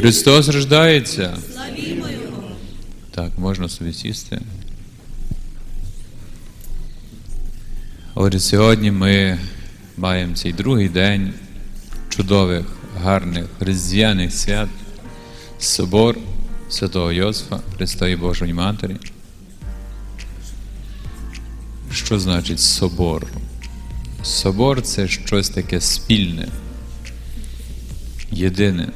Христос рождається. Славімо Його! Так, можна собі сісти. Отже, сьогодні ми маємо цей другий день чудових, гарних, різдвяних свят, собор Святого Йосифа, Христа Божої Матері. Що значить собор? Собор це щось таке спільне, єдине.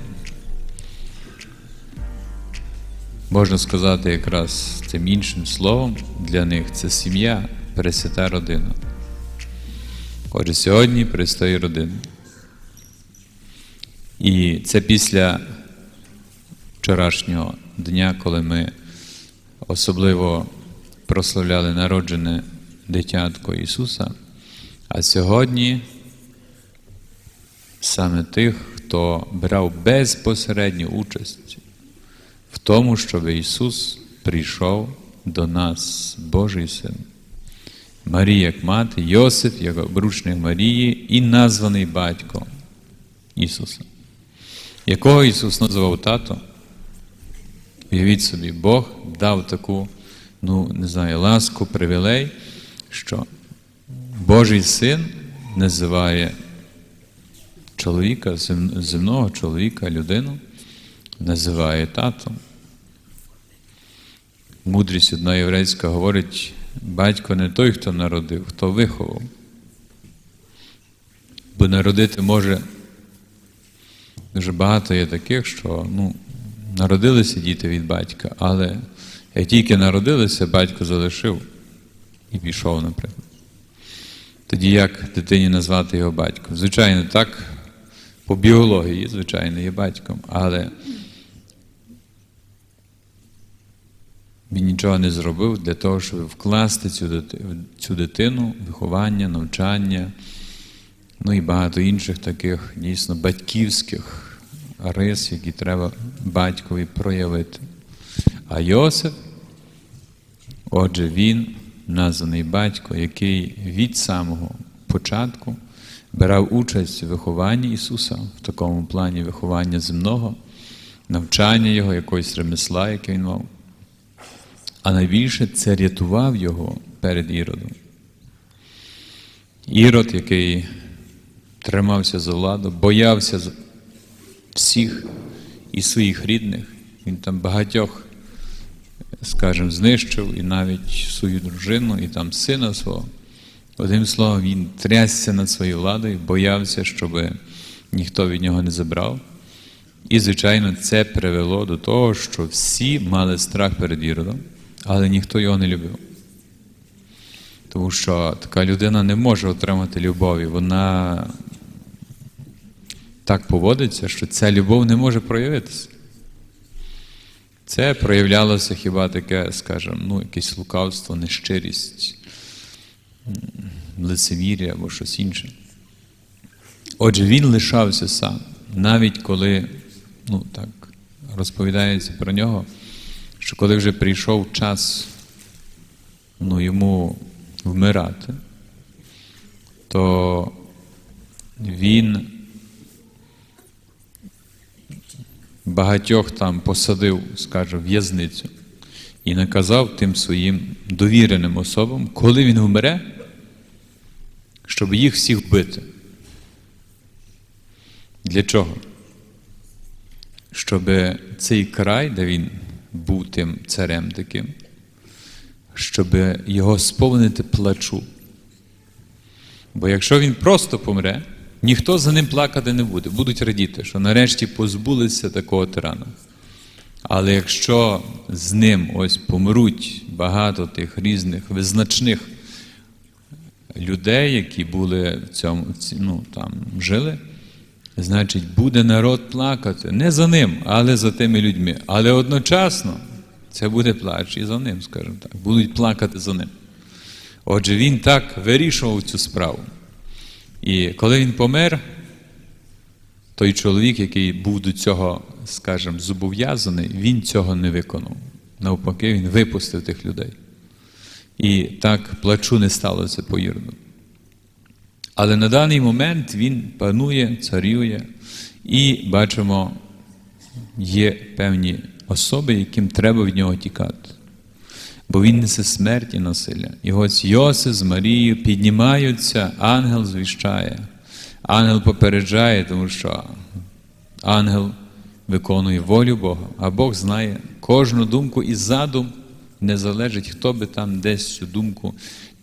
Можна сказати, якраз цим іншим словом для них це сім'я, Пресвята родина. Отже, сьогодні Престої родини. І це після вчорашнього дня, коли ми особливо прославляли народжене дитятко Ісуса. А сьогодні саме тих, хто брав безпосередню участь тому, щоб Ісус прийшов до нас, Божий Син. Марія як мати, Йосип як обручник Марії і названий батько Ісуса. Якого Ісус називав тато? Уявіть собі, Бог дав таку, ну, не знаю, ласку, привілей, що Божий син називає чоловіка, земного чоловіка, людину, називає татом. Мудрість одна єврейська говорить, батько не той, хто народив, хто виховав. Бо народити може дуже багато є таких, що ну, народилися діти від батька, але як тільки народилися, батько залишив і пішов, наприклад. Тоді як дитині назвати його батьком? Звичайно, так, по біології, звичайно, є батьком, але він нічого не зробив для того, щоб вкласти цю дитину, виховання, навчання, ну і багато інших таких дійсно батьківських рис, які треба батькові проявити. А Йосип, отже, він названий батько, який від самого початку брав участь у вихованні Ісуса в такому плані виховання земного, навчання Його, якогось ремесла, яке він мав. А найбільше це рятував його перед Іродом. Ірод, який тримався за владу, боявся всіх і своїх рідних. Він там багатьох, скажімо, знищив і навіть свою дружину, і там сина свого. Одним словом, він трясся над своєю владою, боявся, щоб ніхто від нього не забрав. І, звичайно, це привело до того, що всі мали страх перед Іродом, але ніхто його не любив. Тому що така людина не може отримати любові. Вона так поводиться, що ця любов не може проявитися. Це проявлялося хіба таке, скажімо, ну, якесь лукавство, нещирість, лицемір'я або щось інше. Отже, він лишався сам, навіть коли, ну так, розповідається про нього, що коли вже прийшов час ну, йому вмирати, то він багатьох там посадив, скажімо, в'язницю і наказав тим своїм довіреним особам, коли він вмре, щоб їх всіх вбити. Для чого? Щоб цей край, де він був тим царем таким, щоб його сповнити плачу. Бо якщо він просто помре, ніхто за ним плакати не буде, будуть радіти, що нарешті позбулися такого тирана. Але якщо з ним ось помруть багато тих різних визначних людей, які були в цьому, ну, там жили, значить, буде народ плакати не за ним, але за тими людьми. Але одночасно це буде плач і за ним, скажімо так. Будуть плакати за ним. Отже, він так вирішував цю справу. І коли він помер, той чоловік, який був до цього, скажімо, зобов'язаний, він цього не виконав. Навпаки, він випустив тих людей. І так плачу не сталося по Ірну. Але на даний момент він панує, царює, і бачимо, є певні особи, яким треба від нього тікати. Бо він несе смерть і насилля. І ось Йосиф з Марією піднімаються, ангел звіщає, ангел попереджає, тому що ангел виконує волю Бога, а Бог знає кожну думку і задум не залежить, хто би там десь цю думку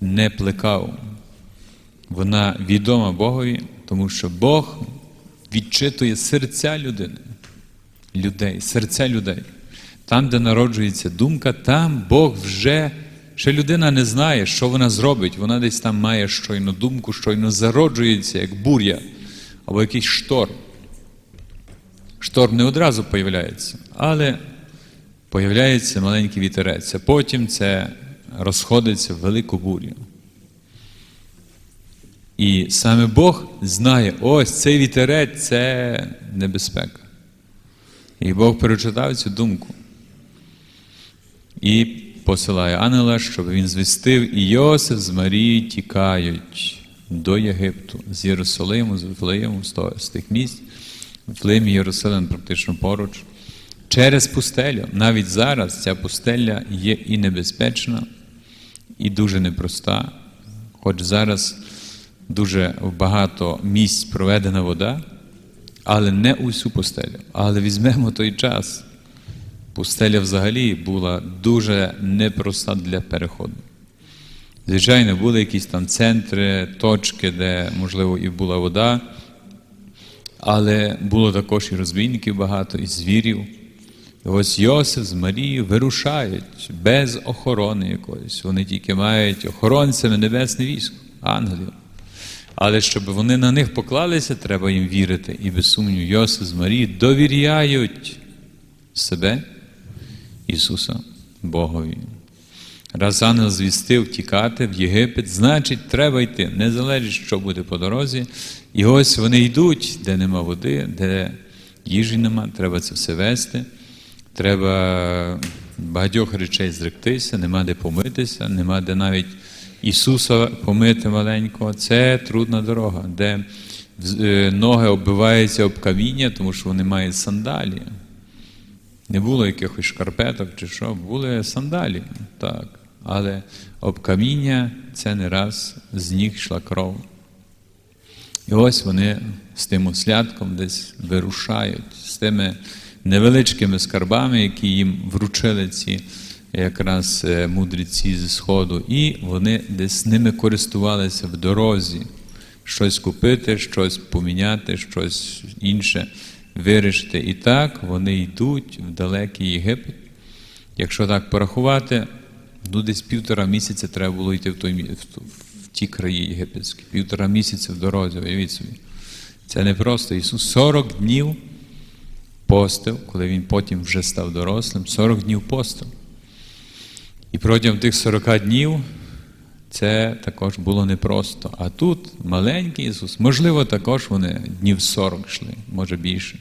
не плекав. Вона відома Богові, тому що Бог відчитує серця людини, людей, серця людей. Там, де народжується думка, там Бог вже, ще людина не знає, що вона зробить. Вона десь там має щойно думку, щойно зароджується, як буря або якийсь шторм. Шторм не одразу появляється, але появляється маленький вітерець, а потім це розходиться в велику бурю. І саме Бог знає, ось цей вітерець це небезпека. І Бог перечитав цю думку і посилає ангела, щоб він звістив, і Йосиф з Марією тікають до Єгипту з Єрусалиму, з Вифлеєму, з тих місць. Вифлеєм і Єрусалим практично поруч. Через пустелю. Навіть зараз ця пустеля є і небезпечна, і дуже непроста. Хоч зараз дуже багато місць проведена вода, але не усю пустелю. Але візьмемо той час. Пустеля взагалі була дуже непроста для переходу. Звичайно, були якісь там центри, точки, де, можливо, і була вода, але було також і розбійників багато, і звірів. І ось Йосиф з Марією вирушають без охорони якоїсь. Вони тільки мають охоронцями небесне військо, ангелів. Але щоб вони на них поклалися, треба їм вірити. І без сумніву, Йосиф з Марією довіряють себе Ісуса Богові. Раз ангел звістив тікати в Єгипет, значить, треба йти. Не залежить, що буде по дорозі. І ось вони йдуть, де нема води, де їжі нема, треба це все вести. Треба багатьох речей зректися, нема де помитися, нема де навіть Ісуса помити маленького. Це трудна дорога, де е, ноги оббиваються об каміння, тому що вони мають сандалі. Не було якихось шкарпеток чи що, були сандалі, так. Але об каміння це не раз з ніг йшла кров. І ось вони з тим ослятком десь вирушають, з тими невеличкими скарбами, які їм вручили ці якраз е, мудреці зі Сходу, і вони десь ними користувалися в дорозі, щось купити, щось поміняти, щось інше вирішити. І так вони йдуть в далекий Єгипет. Якщо так порахувати, ну десь півтора місяця треба було йти в той в ті краї єгипетські. Півтора місяця в дорозі, уявіть собі. Це не просто. Ісус 40 днів постив, коли Він потім вже став дорослим, 40 днів постив. І протягом тих 40 днів це також було непросто. А тут маленький Ісус, можливо, також вони днів 40 йшли, може більше.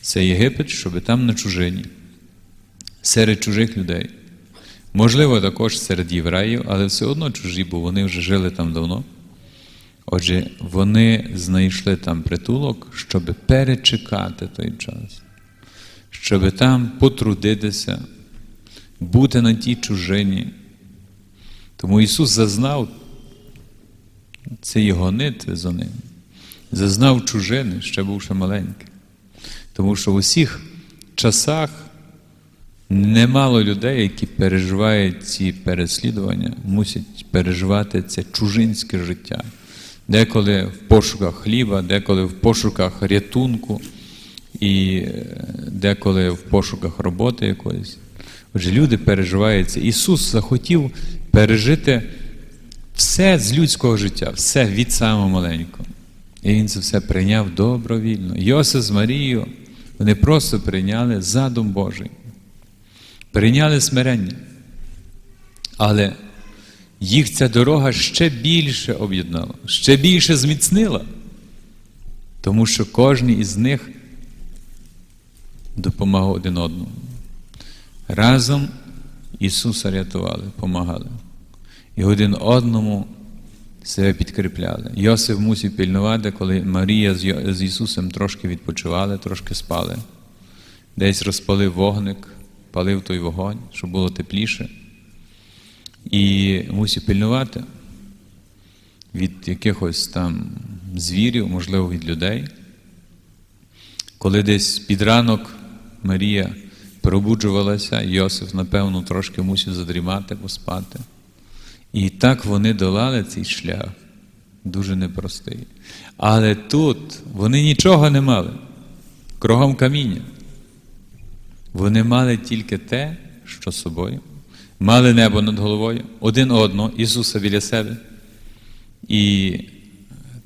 Це Єгипет, щоб там на чужині, серед чужих людей. Можливо, також серед євреїв, але все одно чужі, бо вони вже жили там давно. Отже, вони знайшли там притулок, щоб перечекати той час, щоб там потрудитися, бути на тій чужині. Тому Ісус зазнав цієї гонитви за ним, зазнав чужини, ще бувши маленький. Тому що в усіх часах немало людей, які переживають ці переслідування, мусять переживати це чужинське життя. Деколи в пошуках хліба, деколи в пошуках рятунку, і е, деколи в пошуках роботи якоїсь. Отже, люди переживають це. Ісус захотів пережити все з людського життя, все від самого маленького. І Він це все прийняв добровільно. Йосиф з Марією, вони просто прийняли задум Божий, прийняли смирення. Але їх ця дорога ще більше об'єднала, ще більше зміцнила, тому що кожен із них допомагав один одному. Разом Ісуса рятували, помагали. І один одному себе підкріпляли. Йосиф мусив пільнувати, коли Марія з Ісусом трошки відпочивали, трошки спали. десь розпалив вогник, палив той вогонь, щоб було тепліше. І мусив пильнувати від якихось там звірів, можливо, від людей. Коли десь під ранок Марія пробуджувалася, Йосиф, напевно, трошки мусив задрімати, поспати. І так вони долали цей шлях, дуже непростий. Але тут вони нічого не мали, кругом каміння. Вони мали тільки те, що з собою, мали небо над головою, один одного, Ісуса біля себе. І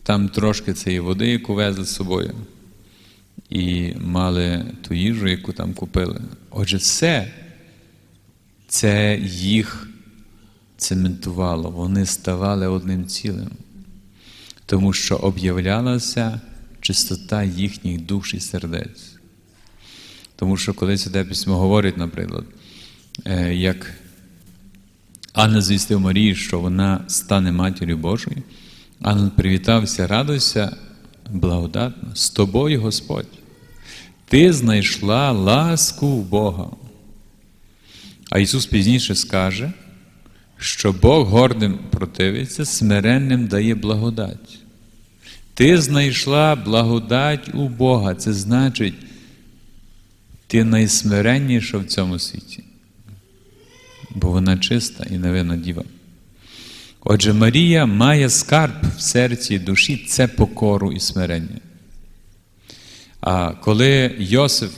там трошки цієї води, яку везли з собою, і мали ту їжу, яку там купили. Отже, все це їх цементувало, вони ставали одним цілим, тому що об'являлася чистота їхніх душ і сердець. Тому що коли Святе письмо говорить, наприклад, е, як Анна звістив Марії, що вона стане матір'ю Божою, Ангел привітався, радуйся, благодатно, з тобою Господь. Ти знайшла ласку в Бога. А Ісус пізніше скаже, що Бог гордим противиться, смиренним дає благодать. Ти знайшла благодать у Бога. Це значить, ти найсмиренніша в цьому світі, бо вона чиста і невинна діва. Отже, Марія має скарб в серці і душі це покору і смирення. А коли Йосиф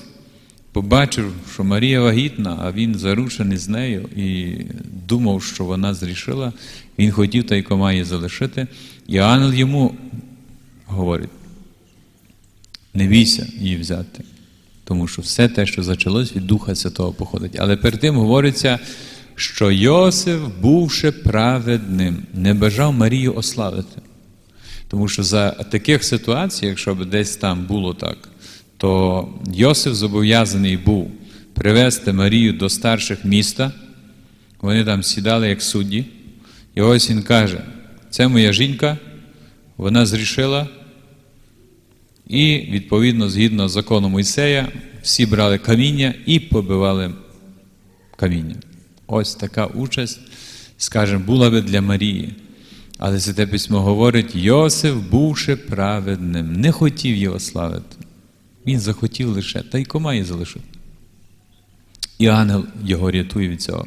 побачив, що Марія вагітна, а він заручений з нею і думав, що вона зрішила, він хотів тайкома її залишити, і ангел йому говорить: не бійся її взяти, тому що все те, що зачалось, від Духа Святого походить. Але перед тим говориться, що Йосиф, бувши праведним, не бажав Марію ославити. Тому що за таких ситуацій, якщо б десь там було так, то Йосиф зобов'язаний був привезти Марію до старших міста. Вони там сідали як судді. І ось він каже: це моя жінка, вона зрішила. І, відповідно, згідно з законом Мойсея, всі брали каміння і побивали каміння. Ось така участь, скажімо, була би для Марії. Але Святе письмо говорить, Йосиф, бувши праведним, не хотів його славити. Він захотів лише, та й кома її залишив. І ангел його рятує від цього.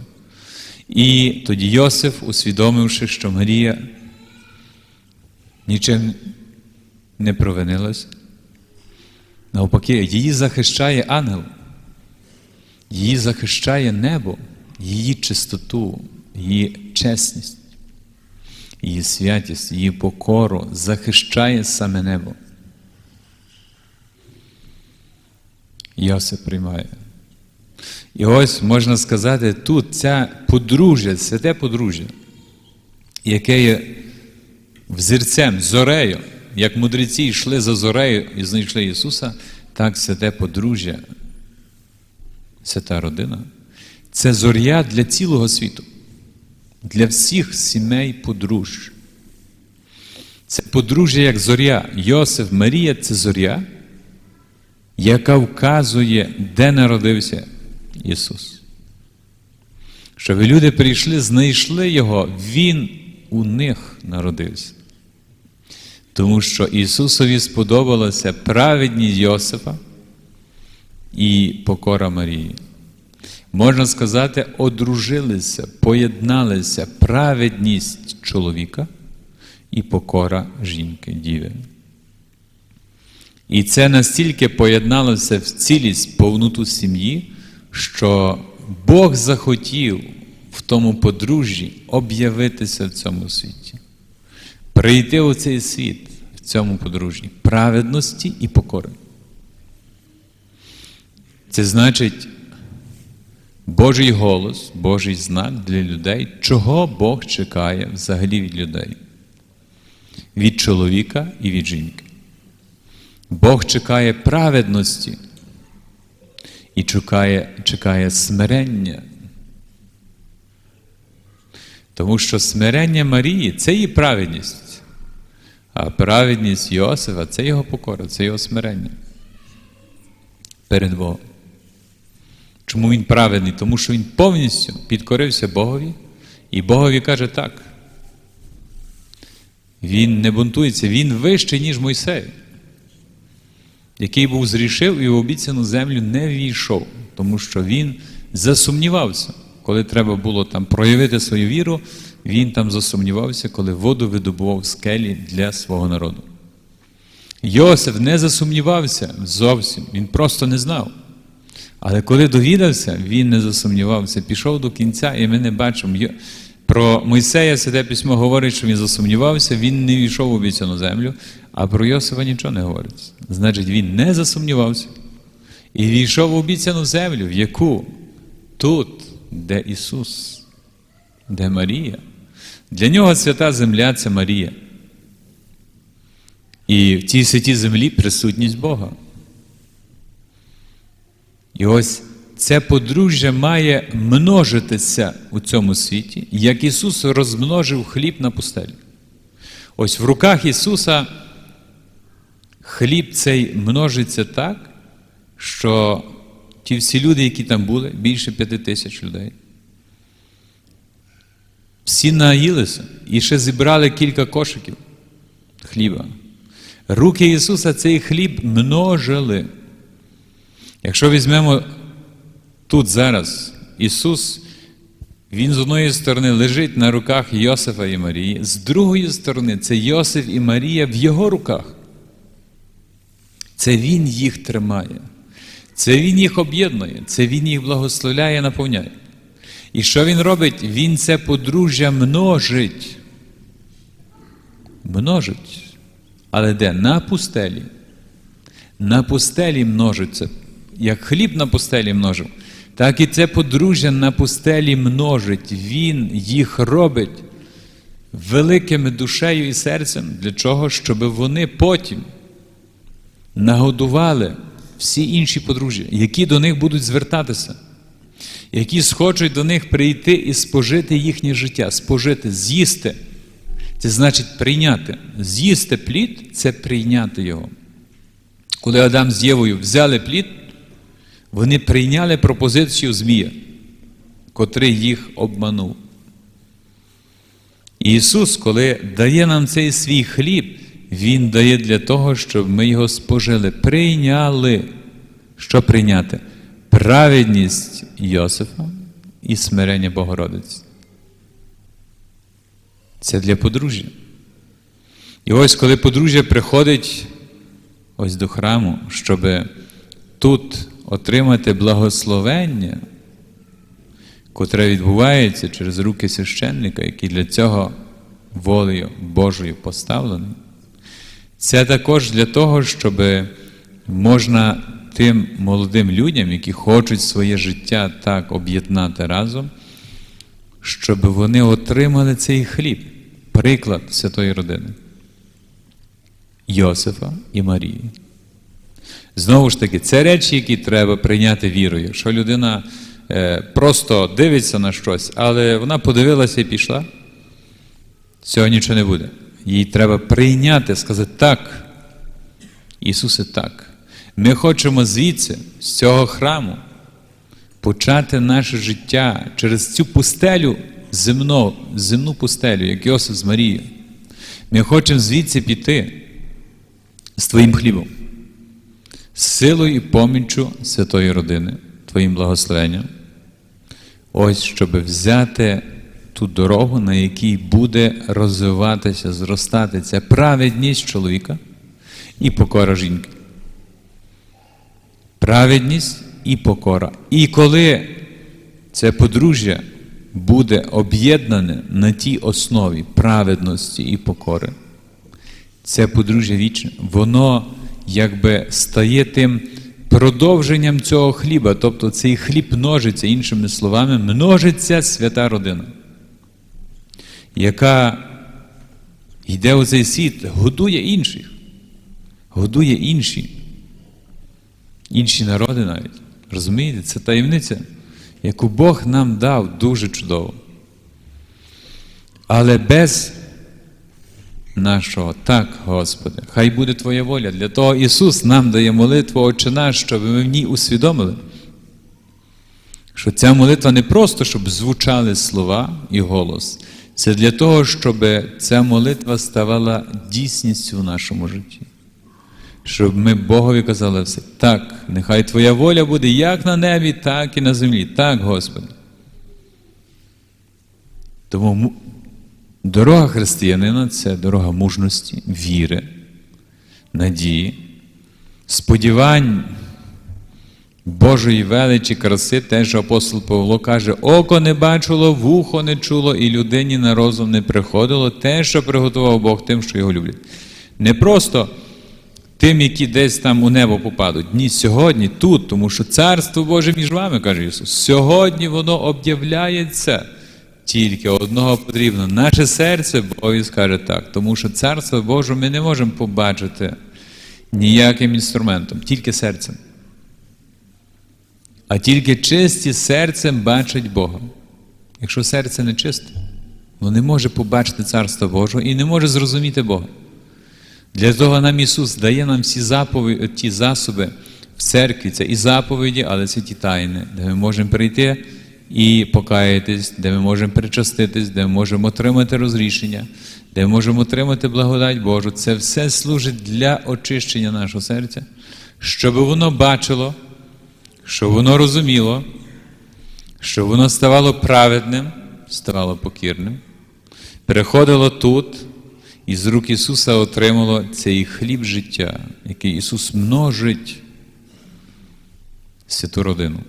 І тоді Йосиф, усвідомивши, що Марія нічим не провинилась, навпаки, її захищає ангел, її захищає небо, її чистоту, її чесність, її святість, її покору захищає саме небо. Йосип приймає. І ось можна сказати, тут ця подружжя, святе подружжя, яке є взірцем, зорею, як мудреці йшли за зорею і знайшли Ісуса, так святе подружжя, свята родина. Це зоря для цілого світу, для всіх сімей подружжя. Це подружжя як зоря. Йосиф, Марія це зоря, яка вказує, де народився Ісус. Щоб люди прийшли, знайшли Його, Він у них народився. Тому що Ісусові сподобалася праведність Йосифа і покора Марії. Можна сказати, одружилися, поєдналися праведність чоловіка і покора жінки, діви. І це настільки поєдналося в цілість повноту сім'ї, що Бог захотів в тому подружжі об'явитися в цьому світі, прийти у цей світ в цьому подружжі праведності і покори. Це значить Божий голос, Божий знак для людей, чого Бог чекає взагалі від людей, від чоловіка і від жінки. Бог чекає праведності і чекає, чекає смирення. Тому що смирення Марії це її праведність, а праведність Йосифа це його покора, це його смирення перед Богом. Чому він праведний? Тому що він повністю підкорився Богові, і Богові каже так. Він не бунтується, він вищий, ніж Мойсей, який був зрішив і в обіцяну землю не війшов, тому що він засумнівався. Коли треба було там проявити свою віру, він там засумнівався, коли воду видобував скелі для свого народу. Йосиф не засумнівався зовсім, він просто не знав. Але коли довідався, він не засумнівався, пішов до кінця, і ми не бачимо. Про Мойсея Святе письмо говорить, що він засумнівався, він не війшов в обіцяну землю, а про Йосифа нічого не говориться. Значить, він не засумнівався і війшов в обіцяну землю, в яку тут, де Ісус, де Марія. Для нього свята земля це Марія. І в цій святій землі присутність Бога. І ось це подружжя має множитися у цьому світі, як Ісус розмножив хліб на пустелі. Ось в руках Ісуса хліб цей множиться так, що ті всі люди, які там були, більше п'яти тисяч людей, всі наїлися і ще зібрали кілька кошиків хліба. Руки Ісуса цей хліб множили. Якщо візьмемо тут зараз Ісус, Він з одної сторони лежить на руках Йосифа і Марії, з другої сторони це Йосиф і Марія в Його руках. Це Він їх тримає, це Він їх об'єднує, це Він їх благословляє, наповняє. І що Він робить? Він це подружжя множить. Множить. Але де? На пустелі. На пустелі множиться. Як хліб на пустелі множив, так і це подружжя на пустелі множить. Він їх робить великими душею і серцем. Для чого? Щоб вони потім нагодували всі інші подружжя, які до них будуть звертатися, які схочуть до них прийти і спожити їхнє життя, спожити, з'їсти. Це значить прийняти. З'їсти плід це прийняти його. Коли Адам з Євою взяли плід, вони прийняли пропозицію Змія, котрий їх обманув. Ісус, коли дає нам цей свій хліб, Він дає для того, щоб ми його спожили, прийняли. Що прийняти? Праведність Йосифа і смирення Богородиці. Це для подружжя. І ось коли подружжя приходить ось до храму, щоб тут отримати благословення, котре відбувається через руки священника, який для цього волею Божою поставлений, це також для того, щоб можна тим молодим людям, які хочуть своє життя так об'єднати разом, щоб вони отримали цей хліб, приклад святої родини Йосифа і Марії. Знову ж таки, це речі, які треба прийняти вірою. Якщо людина е, просто дивиться на щось, але вона подивилася і пішла, цього нічого не буде. Їй треба прийняти, сказати так. Ісусе, так. Ми хочемо звідси, з цього храму, почати наше життя через цю пустелю земну, земну пустелю, як Йосиф з Марією. Ми хочемо звідси піти з Твоїм хлібом, з силою і поміччю святої родини, Твоїм благословенням. Ось, щоб взяти ту дорогу, на якій буде розвиватися, зростати ця праведність чоловіка і покора жінки. Праведність і покора. І коли це подружжя буде об'єднане на тій основі праведності і покори, це подружжя вічне, воно якби стає тим продовженням цього хліба. Тобто цей хліб множиться, іншими словами, множиться свята родина, яка йде у цей світ, годує інших, годує інші, інші народи навіть. Розумієте, це таємниця, яку Бог нам дав дуже чудово. Але без нашого так, Господи, хай буде Твоя воля. Для того Ісус нам дає молитву Отче наш, щоб ми в ній усвідомили, що ця молитва не просто, щоб звучали слова і голос. Це для того, щоб ця молитва ставала дійсністю в нашому житті. Щоб ми Богові казали все. Так, нехай Твоя воля буде як на небі, так і на землі. Так, Господи. Тому дорога християнина це дорога мужності, віри, надії, сподівань Божої величі, краси, те, що апостол Павло каже, око не бачило, вухо не чуло, і людині на розум не приходило те, що приготував Бог тим, що його люблять. Не просто тим, які десь там у небо попадуть. Ні, сьогодні, тут, тому що Царство Боже між вами, каже Ісус. Сьогодні воно об'являється. Тільки одного потрібно. Наше серце, Богові скаже так, тому що Царство Боже ми не можемо побачити ніяким інструментом, тільки серцем. А тільки чисті серцем бачать Бога. Якщо серце не чисте, воно не може побачити Царство Божого і не може зрозуміти Бога. Для того нам Ісус дає нам всі заповіді, ті засоби в церкві. Це і заповіді, але це ті тайни, де ми можемо прийти і покаятись, де ми можемо причаститись, де ми можемо отримати розрішення, де ми можемо отримати благодать Божу. Це все служить для очищення нашого серця, щоб воно бачило, щоб воно розуміло, щоб воно ставало праведним, ставало покірним, переходило тут. І з рук Ісуса отримало цей хліб життя, який Ісус множить святу родину,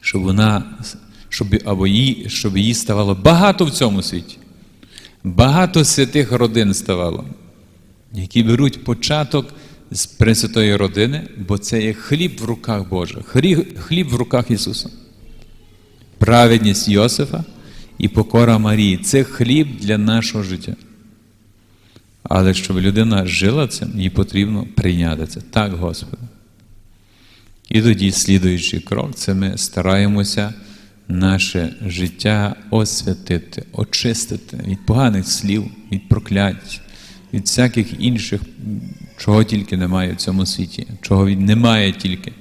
щоб вона, щоб, або їй, щоб її ставало багато в цьому світі. Багато святих родин ставало, які беруть початок з Пресвятої родини, бо це є хліб в руках Божих, хліб, в руках Ісуса. Праведність Йосифа і покора Марії це хліб для нашого життя. Але щоб людина жила цим, їй потрібно прийняти це. Так, Господи. І тоді, слідуючий крок, це ми стараємося наше життя освятити, очистити від поганих слів, від проклять, від всяких інших, чого тільки немає в цьому світі, чого він немає тільки.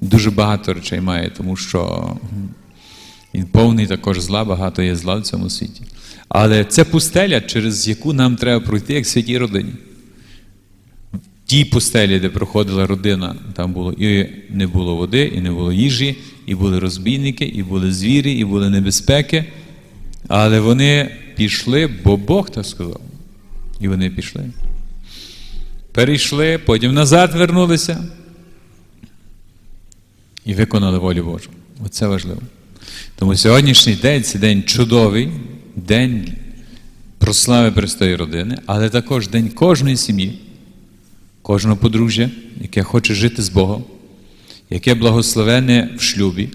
Дуже багато речей має, тому що він повний також зла, багато є зла в цьому світі. Але це пустеля, через яку нам треба пройти як святій родині. В тій пустелі, де проходила родина, там було і не було води, і не було їжі, і були розбійники, і були звірі, і були небезпеки. Але вони пішли, бо Бог так сказав. І вони пішли. Перейшли, потім назад вернулися і виконали волю Божу. Оце важливо. Тому сьогоднішній день це день чудовий, день прослави Престої родини, але також день кожної сім'ї, кожного подружжя, яке хоче жити з Богом, яке благословене в шлюбі,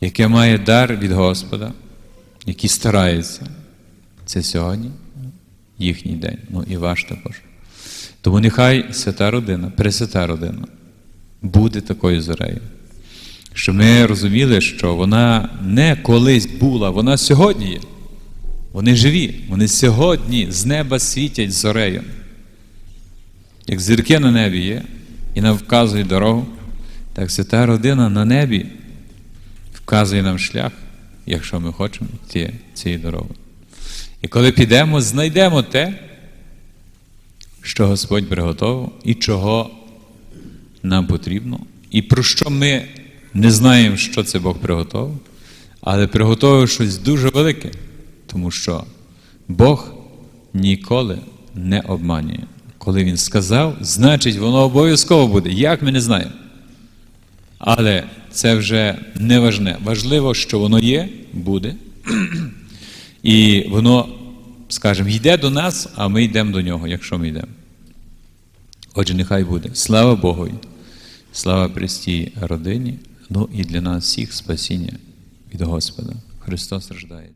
яке має дар від Господа, які стараються. Це сьогодні їхній день, ну і ваш також. Тому нехай свята родина, пресвята родина буде такою зорею. Щоб ми розуміли, що вона не колись була, вона сьогодні є. Вони живі, вони сьогодні з неба світять зорею. Як зірки на небі є і нам вказує дорогу, так свята родина на небі вказує нам шлях, якщо ми хочемо йти цією дорогою. І коли підемо, знайдемо те, що Господь приготував і чого нам потрібно, і про що ми не знаємо, що це Бог приготував, але приготував щось дуже велике, тому що Бог ніколи не обманює. Коли Він сказав, значить воно обов'язково буде. Як ми не знаємо. Але це вже не важне. Важливо, що воно є, буде. І воно, скажімо, йде до нас, а ми йдемо до нього, якщо ми йдемо. Отже, нехай буде. Слава Богу, слава Престій родині, ну і для нас всіх спасіння від Господа. Христос рождає.